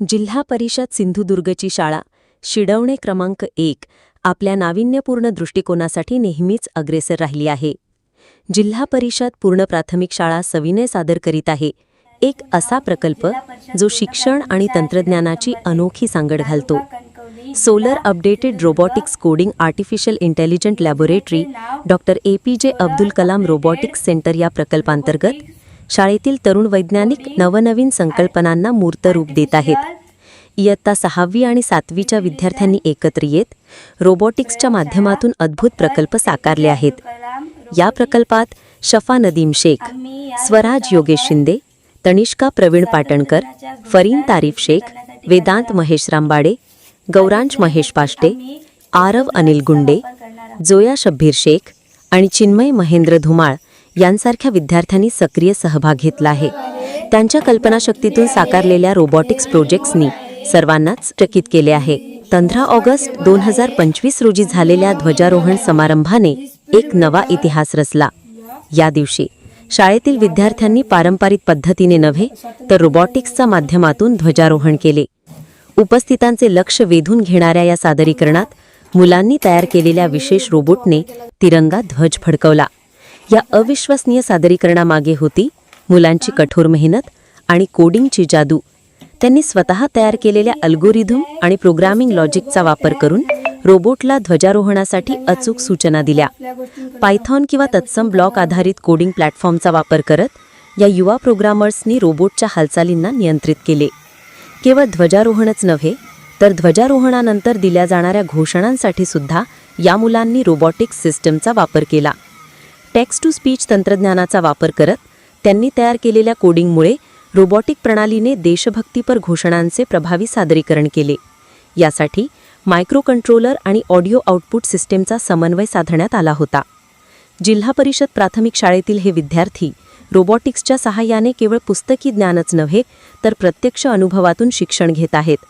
जिल्हा परिषद सिंधुदुर्गची शाळा शिडवणे क्रमांक एक आपल्या नाविन्यपूर्ण दृष्टिकोनासाठी नेहमीच अग्रेसर राहिली आहे. जिल्हा परिषद पूर्ण प्राथमिक शाळा सविनय सादर करीत आहे. एक असा प्रकल्प जो शिक्षण आणि तंत्रज्ञानाची अनोखी सांगड घालतो. Solar updated robotics coding artificial intelligent laboratory doctor A P J Abdul Kalam robotics centre या प्रकल्पांतर्गत शाळेतील तरुण वैज्ञानिक नवनवीन संकल्पनांना मूर्त रूप देत आहेत. इयत्ता सहावी आणि सातवीच्या विद्यार्थ्यांनी एकत्र येत रोबोटिक्सच्या माध्यमातून अद्भुत प्रकल्प साकारले आहेत. या प्रकल्पात शफा नदीम शेख स्वराज योगेश शिंदे तनिष्का प्रवीण पाटणकर फरीन तारीफ शेख वेदांत महेश रांबाडे गौरांश महेश पाष्टे आरव अनिल गुंडे जोया शब्बीर शेख आणि चिन्मय महेंद्र धुमाळ यांसारख्या विद्यार्थ्यांनी सक्रिय सहभाग घेतला आहे. त्यांच्या कल्पनाशक्तीतून साकारलेल्या रोबोटिक्स प्रोजेक्ट्सनी सर्वांनाच चकित केले आहे. पंधरा ऑगस्ट दोन हजार पंचवीस रोजी झालेल्या ध्वजारोहण समारंभाने एक नवा इतिहास रचला. या दिवशी शाळेतील विद्यार्थ्यांनी पारंपरिक पद्धतीने नव्हे तर रोबॉटिक्सच्या माध्यमातून ध्वजारोहण केले. उपस्थितांचे लक्ष वेधून घेणाऱ्या या सादरीकरणात मुलांनी तयार केलेल्या विशेष रोबोटने तिरंगा ध्वज फडकवला. या अविश्वसनीय सादरीकरणामागे होती मुलांची कठोर मेहनत आणि कोडिंगची जादू. त्यांनी स्वतः तयार केलेल्या अल्गोरिधम आणि प्रोग्रामिंग लॉजिकचा वापर करून रोबोटला ध्वजारोहणासाठी अचूक सूचना दिल्या. पायथॉन किंवा तत्सम ब्लॉक आधारित कोडिंग प्लॅटफॉर्मचा वापर करत या युवा प्रोग्रामर्सनी रोबोटच्या हालचालींना नियंत्रित केले. केवळ ध्वजारोहणच नव्हे तर ध्वजारोहणानंतर दिल्या जाणाऱ्या घोषणांसाठी सुद्धा या मुलांनी रोबोटिक्स सिस्टमचा वापर केला. टेक्स्ट टू स्पीच तंत्रज्ञानाचा वापर करत त्यांनी तयार केलेल्या कोडिंगमुळे रोबोटिक प्रणालीने देशभक्तीपर घोषणांचे प्रभावी सादरीकरण केले. यासाठी मायक्रो कंट्रोलर आणि ऑडिओ आउटपुट सिस्टीमचा समन्वय साधण्यात आला होता. जिल्हा परिषद प्राथमिक शाळेतील हे विद्यार्थी रोबोटिक्सच्या सहाय्याने केवळ पुस्तकी ज्ञानच नव्हे तर प्रत्यक्ष अनुभवातून शिक्षण घेत आहेत.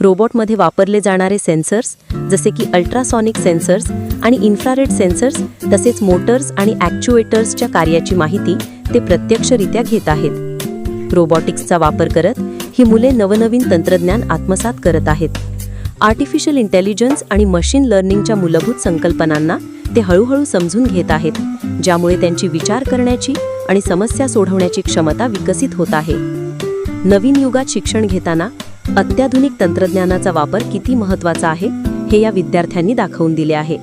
रोबोटमध्ये वापरले जाणारे सेन्सर्स जसे की अल्ट्रासॉनिक सेन्सर्स आणि इन्फ्रारेड सेन्सर्स तसेच मोटर्स आणि ॲक्च्युएटर्सच्या कार्याची माहिती ते प्रत्यक्षरित्या घेत आहेत. रोबॉटिक्सचा वापर करत ही मुले नवनवीन तंत्रज्ञान आत्मसात करत आहेत. आर्टिफिशियल इंटेलिजन्स आणि मशीन लर्निंगच्या मूलभूत संकल्पनांना ते हळूहळू समजून घेत आहेत ज्यामुळे त्यांची विचार करण्याची आणि समस्या सोडवण्याची क्षमता विकसित होत आहे. नवीन युगात शिक्षण घेताना अत्याधुनिक तंत्रज्ञानाचा वापर किती महत्त्वाचा आहे हे या विद्यार्थ्यांनी दाखवून दिले आहे.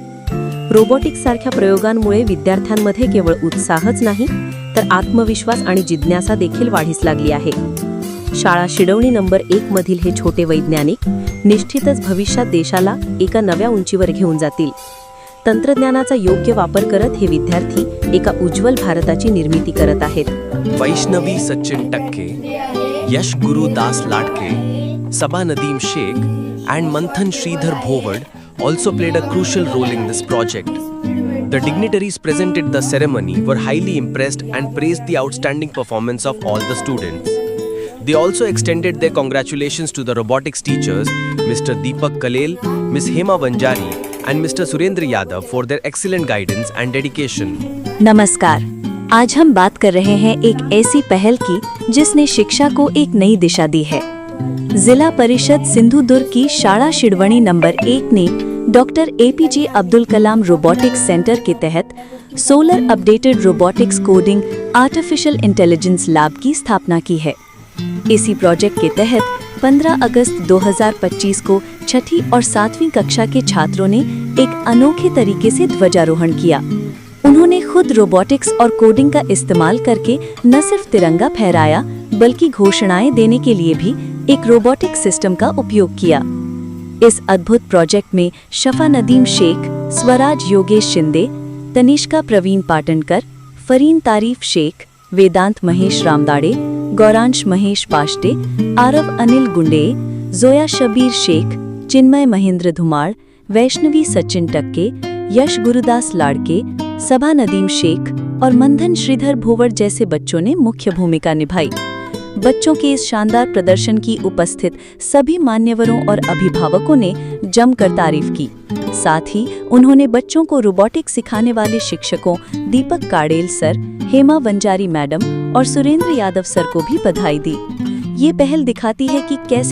रोबोटिक्स सारख्या प्रयोगांमुळे विद्यार्थ्यांमध्ये केवळ उत्साहच नाही तर आत्मविश्वास आणि जिज्ञासा देखील वाढीस लागली आहे. शाळा शिडवणी नंबर एक मधील हे छोटे वैज्ञानिक निश्चितच भविष्यात देशाला एका नव्या उंचीवर घेऊन जातील. तंत्रज्ञानाचा योग्य वापर करत हे विद्यार्थी एका उज्ज्वल भारताची निर्मिती करत आहेत. वैष्णवी सचिन टक्के यश गुरु दास लाटके सबा Nadeem Shaikh and Manthan Sridhar Bhovard also played a crucial role in this project. The dignitaries present at the ceremony were highly impressed and praised the outstanding performance of all the students. They also extended their congratulations to the robotics teachers, Mr. Deepak Kalel, Ms. Hema Vanjari, and Mr. Surendra Yadav for their excellent guidance and dedication. नमस्कार आज हम बात कर रहे हैं एक ऐसी पहल की जिसने शिक्षा को एक नई दिशा दी है जिला परिषद सिंधु दुर्ग की शाला शिडवणी नंबर एक ने doctor APJ Abdul Kalam robotics centre के तहत solar updated robotics coding artificial intelligence lab की स्थापना की है। इसी प्रोजेक्ट के तहत 15 अगस्त 2025 को छठी और सातवीं कक्षा के छात्रों ने एक अनोखे तरीके से ध्वजारोहण किया। उन्होंने खुद रोबोटिक्स और कोडिंग का इस्तेमाल करके न सिर्फ़ तिरंगा फहराया, बल्कि घोषणाएँ देने के लिए भी एक रोबोटिक सिस्टम का उपयोग किया। इस अद्भुत प्रोजेक्ट में शफा नदीम शेख, स्वराज योगेश शिंदे, तनिष्का प्रवीण पाटनकर, फरीन तारीफ़ शेख, वेदांत महेश रामदाड़े, गौरांश महेश पाष्टे आरव अनिल गुंडे, जोया शबीर शेख, चिन्मय महेंद्र धुमाड़ वैष्णवी सचिन टक्के, यश गुरुदास लाड़के, सभा नदीम शेख और मंथन श्रीधर भोवर जैसे बच्चों ने मुख्य भूमिका निभाई। बच्चों के इस शानदार प्रदर्शन की उपस्थित सभी मान्यवरों और अभिभावकों ने जमकर तारीफ़ की। साथ ही उन्होंने बच्चों को रोबोटिक सिखाने वाले शिक्षकों दीपक काड़ेल सर, हेमा वंजारी मैडम और सुरेंद्र यादव सर को भी बधाई दी। ये पहल दिखाती है कि कैसे